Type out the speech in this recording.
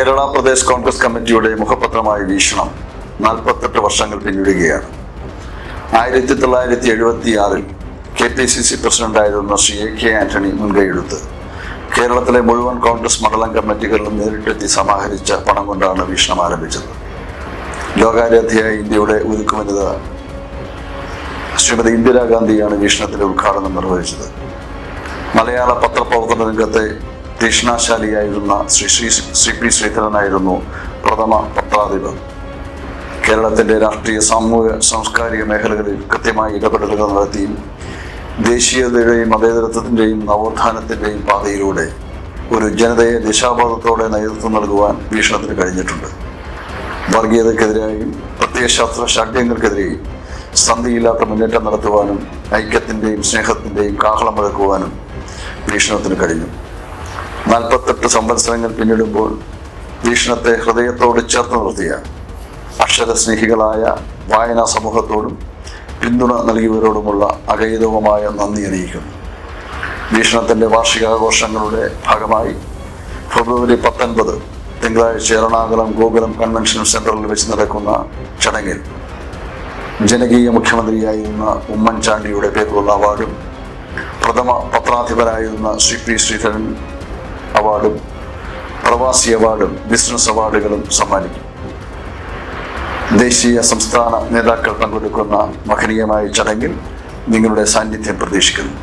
കേരള പ്രദേശ് കോൺഗ്രസ് കമ്മിറ്റിയുടെ മുഖപത്രമായ വീക്ഷണം നാൽപ്പത്തെട്ട് വർഷങ്ങൾ പിന്നിടുകയാണ്. ആയിരത്തി തൊള്ളായിരത്തി എഴുപത്തി ആറിൽ കെ പി സി സി പ്രസിഡന്റായിരുന്ന ശ്രീ എ കെ ആന്റണി മുൻകൈയെടുത്ത് കേരളത്തിലെ മുഴുവൻ കോൺഗ്രസ് മണ്ഡലം കമ്മിറ്റികളിലും നേരിട്ടെത്തി സമാഹരിച്ച പണം കൊണ്ടാണ് വീക്ഷണം ആരംഭിച്ചത്. ലോകാരാധ്യയായ ഇന്ത്യയുടെ ഉരുക്കുവനിത ശ്രീമതി ഇന്ദിരാഗാന്ധിയാണ് വീക്ഷണത്തിന്റെ ഉദ്ഘാടനം നിർവഹിച്ചത്. മലയാള പത്രപ്രവർത്തന രംഗത്തെ തീക്ഷ്ണാശാലിയായിരുന്ന ശ്രീ ശ്രീ ശ്രീ പി ശ്രീധരനായിരുന്നു പ്രഥമ പത്രാധിപർ കേരളത്തിന്റെ രാഷ്ട്രീയ സാമൂഹ്യ സാംസ്കാരിക മേഖലകളിൽ കൃത്യമായി ഇടപെടലുകൾ നടത്തിയും ദേശീയതയുടെയും മതേതരത്വത്തിന്റെയും നവോത്ഥാനത്തിന്റെയും പാതയിലൂടെ ഒരു ജനതയെ ദിശാബോധത്തോടെ നേതൃത്വം നൽകുവാൻ വീക്ഷണത്തിന് കഴിഞ്ഞിട്ടുണ്ട്. വർഗീയതക്കെതിരെയും പ്രത്യയശാസ്ത്ര ശാഖ്യങ്ങൾക്കെതിരെയും സന്ധിയില്ലാത്ത മുന്നേറ്റം നടത്തുവാനും ഐക്യത്തിന്റെയും സ്നേഹത്തിന്റെയും കാഹളം മുഴക്കുവാനും വീക്ഷണത്തിന് കഴിഞ്ഞു. നാൽപ്പത്തെട്ട് സംവത്സരങ്ങൾ പിന്നിടുമ്പോൾ ഭീഷണത്തെ ഹൃദയത്തോട് ചേർത്ത് നിർത്തിയ അക്ഷരസ്നേഹികളായ വായനാ സമൂഹത്തോടും പിന്തുണ നൽകിയവരോടുമുള്ള അകൈതവുമായ നന്ദി അറിയിക്കുന്നു. ഭീഷണത്തിന്റെ വാർഷികാഘോഷങ്ങളുടെ ഭാഗമായി ഫെബ്രുവരി പത്തൊൻപത് തിങ്കളാഴ്ച എറണാകുളം ഗോകുലം കൺവെൻഷൻ സെന്ററിൽ വെച്ച് നടക്കുന്ന ചടങ്ങിൽ ജനകീയ മുഖ്യമന്ത്രിയായിരുന്ന ഉമ്മൻചാണ്ടിയുടെ പേരിലുള്ള അവാർഡും പ്രഥമ പത്രാധിപരായിരുന്ന ശ്രീ പി ശ്രീധരൻ അവാർഡും പ്രവാസി അവാർഡും ബിസിനസ് അവാർഡുകളും സമ്മാനിക്കും. ദേശീയ സംസ്ഥാന നേതാക്കൾ പങ്കെടുക്കുന്ന മഹനീയമായ ചടങ്ങിൽ നിങ്ങളുടെ സാന്നിധ്യം പ്രതീക്ഷിക്കുന്നു.